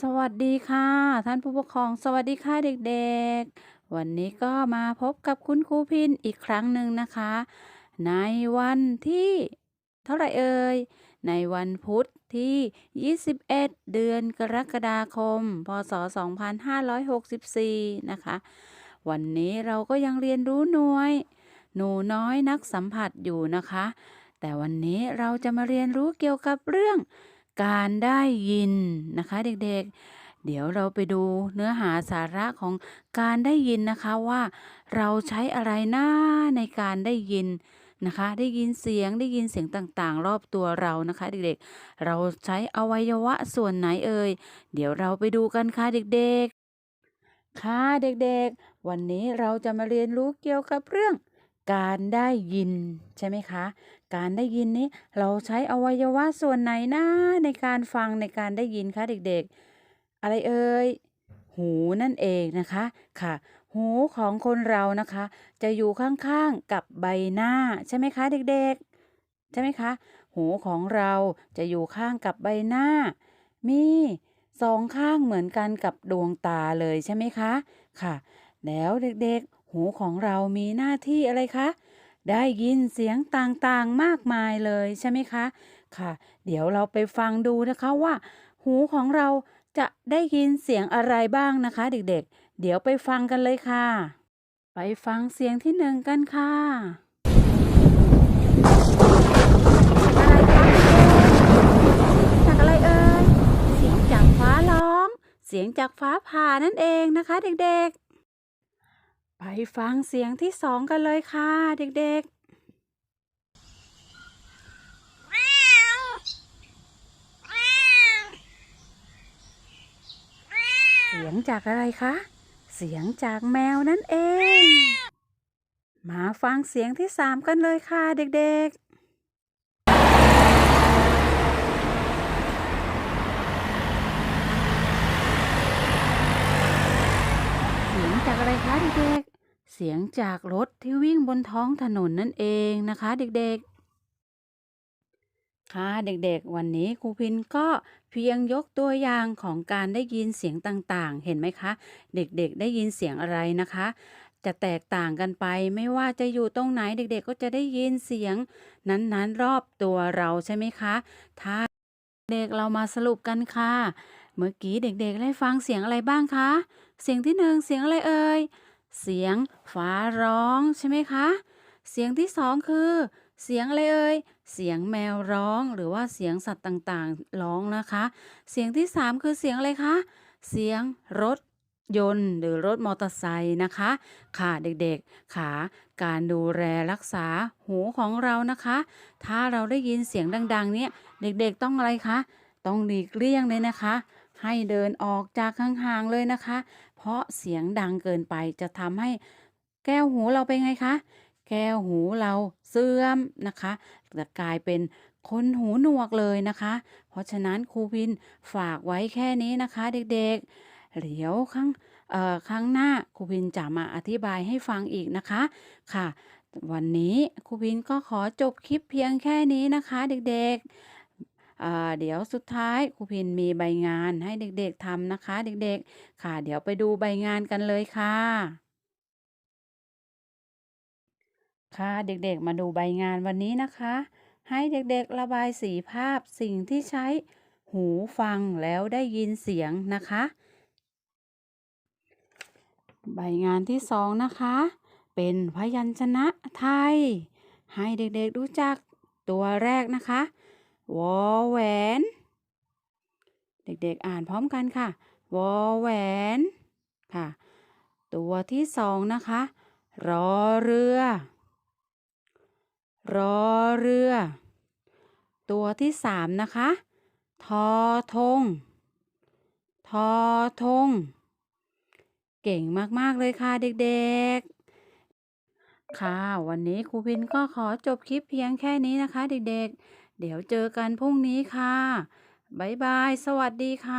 สวัสดีค่ะ ท่านผู้ปกครองสวัสดีค่ะเด็กๆ วันนี้ก็มาพบกับคุณครูพินอีกครั้งหนึ่งนะคะ ในวันที่เท่าไหร่เอ่ยในวันพุธที่ 21 เดือนกรกฎาคม พศ 2564 นะคะ วันนี้เราก็ยังเรียนรู้หน่วย หนูน้อยนักสัมผัสอยู่นะคะ แต่วันนี้เราจะมาเรียนรู้เกี่ยวกับเรื่อง การได้ยินนะคะเด็กๆ เดี๋ยวเราไปดูเนื้อหาสาระของการได้ยินนะคะว่าเราใช้อะไรหน้าในการได้ยินนะคะ ได้ยินเสียงได้ยินเสียงต่างๆ รอบตัวเรานะคะ เด็กๆ เราใช้อวัยวะส่วนไหนเอ่ย เดี๋ยวเราไปดูกันค่ะเด็กๆ ค่ะเด็กๆ วันนี้เราจะมาเรียนรู้เกี่ยวกับเรื่อง การได้ยินใช่ไหมคะ การได้ยินนี้เราใช้อวัยวะส่วนไหนนะในการฟังในการได้ยินคะเด็กๆ อะไรเอ่ยหูนั่นเองนะคะค่ะ หูของคนเรานะคะ จะอยู่ข้างๆกับใบหน้าใช่ไหมคะเด็กๆ ใช่ไหมคะ หูของเราจะอยู่ข้างกับใบหน้า มีสองข้างเหมือนกันกับดวงตาเลยใช่ไหมคะค่ะ แล้วเด็กๆ หูของเรามีหน้าที่อะไรคะ ได้ยินเสียงต่างๆมากมายเลยใช่ไหมคะ ค่ะ เดี๋ยวเราไปฟังดูนะคะว่า หูของเราจะได้ยินเสียงอะไรบ้างนะคะ เด็กๆ เดี๋ยวไปฟังกันเลยค่ะ ไปฟังเสียงที่หนึ่งกันค่ะอะไรเสียงจากอะไรเอ่ยเสียงจากฟ้าร้อง เสียงจากฟ้าผ่านั่นเองนะคะ เด็กๆ ไปฟังเสียงที่สองกันเลยค่ะ เด็กๆเสียงจากอะไรคะ เสียงจากแมวนั่นเอง มาฟังเสียงที่สามกันเลยค่ะเด็กๆ เสียงจากอะไรคะเด็ก เสียงจากรถที่วิ่งบนท้องถนนนั่นเองนะคะเด็กๆ ค่ะเด็กๆ วันนี้ครูพินก็เพียงยกตัวอย่างของการได้ยินเสียงต่างๆ เห็นไหมคะ เด็กๆ ได้ยินเสียงอะไรนะคะ จะแตกต่างกันไปไม่ว่าจะอยู่ตรงไหนเด็กๆ ก็จะได้ยินเสียง นั้นๆรอบตัวเราใช่ไหมคะถ้าเด็กเรามาสรุปกันค่ะ เมื่อกี้เด็กๆ ได้ฟังเสียงอะไรบ้างคะ เสียงที่หนึ่งเสียงอะไรเอ่ย เสียงฟ้าร้องใช่ไหมคะ เสียงที่สองคือ เสียงอะไรเอ่ย เสียงแมวร้องหรือว่าเสียงสัตว์ต่างๆ ร้องนะคะ เสียงที่สามคือเสียงอะไรคะ เสียงรถยนต์หรือรถมอเตอร์ไซค์นะคะ ค่ะเด็กๆค่ะการดูแลรักษาหูของเรานะคะ ถ้าเราได้ยินเสียงดัง ๆ เนี่ยเด็กๆต้องอะไรคะ ต้องหลีกเลี่ยงเลยนะคะ ให้เดินออกจากห่างๆเลยนะคะ เพราะเสียงดังเกินไปจะทำให้แก้วหูเราเป็นไงคะ แก้วหูเราเสื่อมนะคะจะกลายเป็นคนหูหนวกเลยนะคะ เพราะฉะนั้นครูพินฝากไว้แค่นี้นะคะเด็กๆเดี๋ยวครั้งเอ่อครั้งหน้าครูพินจะมาอธิบายให้ฟังอีกนะคะค่ะ วันนี้ครูพินก็ขอจบคลิปเพียงแค่นี้นะคะ เด็กๆ เดี๋ยวสุดท้ายครูพินมีใบงานให้เด็กๆทำนะคะ เด็กๆ ค่ะ เดี๋ยวไปดูใบงานกันเลยค่ะ ค่ะเด็กๆ มาดูใบงานวันนี้นะคะ ให้เด็กๆระบายสีภาพสิ่งที่ใช้หูฟังแล้วได้ยินเสียงนะคะ ใบงานที่สองนะคะ เป็นพยัญชนะไทย ให้เด็กๆรู้จักตัวแรกนะคะ วอแหวน เด็กๆอ่านพร้อมกันค่ะ วอแหวน ค่ะ ตัวที่สองนะคะ รอเรือ รอเรือ ตัวที่สามนะคะ ทอทง ทอทง เก่งมาก ๆ เลยค่ะเด็กๆค่ะ วันนี้ครูพินก็ขอจบคลิปเพียงแค่นี้นะคะเด็กๆ เดี๋ยวเจอกันพรุ่งนี้ค่ะ บ๊ายบาย สวัสดีค่ะ